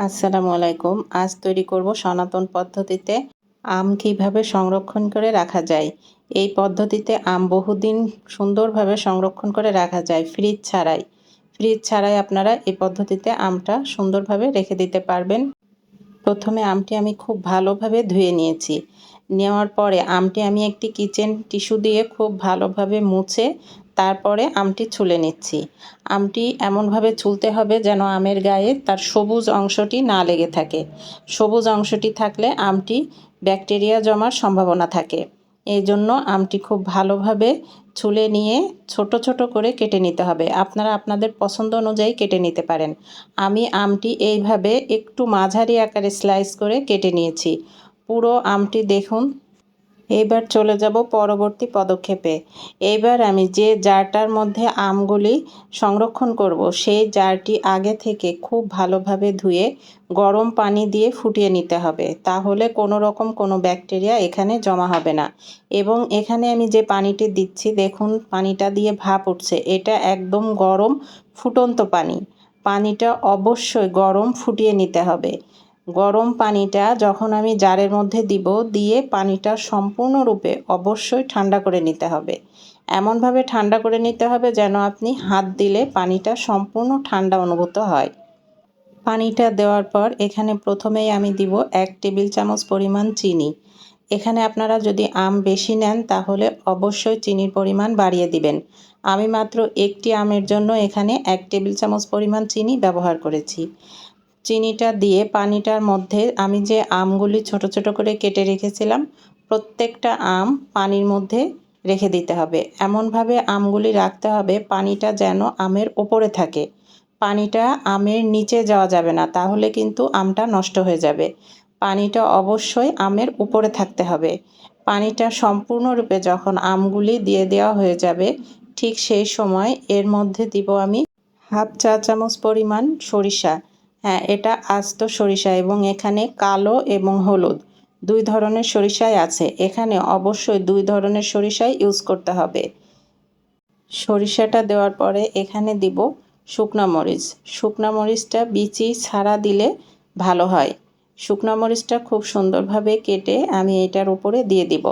আসসালামু আলাইকুম আজ তৈরি করব সনাতন পদ্ধতিতে আম কীভাবে সংরক্ষণ করে রাখা যায়। এই পদ্ধতিতে আম বহুদিন সুন্দরভাবে সংরক্ষণ করে রাখা যায় ফ্রিজ ছাড়াই। ফ্রিজ ছাড়াই আপনারা এই পদ্ধতিতে আমটা সুন্দরভাবে রেখে দিতে পারবেন। প্রথমে আমটি আমি খুব ভালোভাবে ধুয়ে নিয়েছি। নেওয়ার পরে আমটি আমি একটি কিচেন টিস্যু দিয়ে খুব ভালোভাবে মুছে তারপরে আমটি ছুলে নিচ্ছি। আমটি এমনভাবে ছুলতে হবে যেন আমের গায়ে তার সবুজ অংশটি না লেগে থাকে। সবুজ অংশটি থাকলে আমটি ব্যাকটেরিয়া জমার সম্ভাবনা থাকে। এই জন্য আমটি খুব ভালোভাবে ছুলে নিয়ে ছোট ছোট করে কেটে নিতে হবে। আপনারা আপনাদের পছন্দ অনুযায়ী কেটে নিতে পারেন। আমি আমটি এইভাবে একটু মাঝারি আকারে স্লাইস করে কেটে নিয়েছি। পুরো আমটি দেখুন। এবার চলে যাব পরবর্তী পদক্ষেপে। এইবার আমি যে জারটার মধ্যে আমগুলি সংরক্ষণ করব, সেই জারটি আগে থেকে খুব ভালোভাবে ধুয়ে গরম পানি দিয়ে ফুটিয়ে নিতে হবে। তাহলে কোনো রকম কোনো ব্যাকটেরিয়া এখানে জমা হবে না। এবং এখানে আমি যে পানিটি দিচ্ছি, দেখুন পানিটা দিয়ে ভাপ উঠছে। এটা একদম গরম ফুটন্ত পানি। পানিটা অবশ্যই গরম ফুটিয়ে নিতে হবে। গরম পানিটা যখন আমি জারের মধ্যে দিব, দিয়ে পানিটা সম্পূর্ণরূপে অবশ্যই ঠান্ডা করে নিতে হবে। এমনভাবে ঠান্ডা করে নিতে হবে যেন আপনি হাত দিলে পানিটা সম্পূর্ণ ঠান্ডা অনুভূত হয়। পানিটা দেওয়ার পর এখানে প্রথমেই আমি দিব এক টেবিল চামচ পরিমাণ চিনি। এখানে আপনারা যদি আম বেশি নেন, তাহলে অবশ্যই চিনির পরিমাণ বাড়িয়ে দিবেন। আমি মাত্র একটি আমের জন্য এখানে এক টেবিল চামচ পরিমাণ চিনি ব্যবহার করেছি। চিনিটা দিয়ে পানিটার মধ্যে আমি যে আমগুলি ছোট ছোট করে কেটে রেখেছিলাম, প্রত্যেকটা আম পানির মধ্যে রেখে দিতে হবে। এমনভাবে আমগুলি রাখতে হবে, পানিটা যেন আমের ওপরে থাকে। পানিটা আমের নিচে যাওয়া যাবে না, তাহলে কিন্তু আমটা নষ্ট হয়ে যাবে। পানিটা অবশ্যই আমের উপরে থাকতে হবে। পানিটা সম্পূর্ণরূপে যখন আমগুলি দিয়ে দেওয়া হয়ে যাবে, ঠিক সেই সময় এর মধ্যে দিব আমি হাফ চা চামচ পরিমাণ সরিষা। হ্যাঁ এটা আস্ত সরিষা এবং এখানে কালো এবং হলুদ। দুই ধরনের সরিষাই আছে। এখানে অবশ্যই দুই ধরনের সরিষাই ইউজ করতে হবে। সরিষাটা দেওয়ার পরে এখানে দিব শুকনো মরিচ। শুকনো মরিচটা বিচি ছাড়া দিলে ভালো হয়। শুকনো মরিচটা খুব সুন্দরভাবে কেটে আমি এটার উপরে দিয়ে দিব।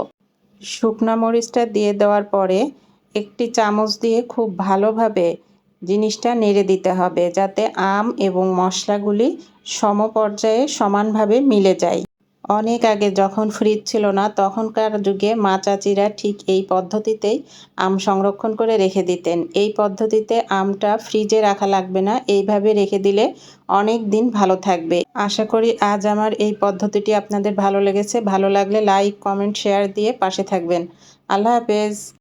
শুকনো মরিচটা দিয়ে দেওয়ার পরে একটি চামচ দিয়ে খুব ভালোভাবে জিনিসটা নেড়ে দিতে হবে যাতে আম এবং মশলাগুলি সমপর্যায়ে সমানভাবে মিলে যায়। অনেক আগে যখন ফ্রিজ ছিল না, তখনকার যুগে মা চাচিরা ঠিক এই পদ্ধতিতেই আম সংরক্ষণ করে রেখে দিতেন। এই পদ্ধতিতে আমটা ফ্রিজে রাখা লাগবে না, এইভাবে রেখে দিলে অনেক দিন ভালো থাকবে। আশা করি আজ আমার এই পদ্ধতিটি আপনাদের ভালো লেগেছে। ভালো লাগলে লাইক, কমেন্ট, শেয়ার দিয়ে পাশে থাকবেন। আল্লাহ হাফেজ।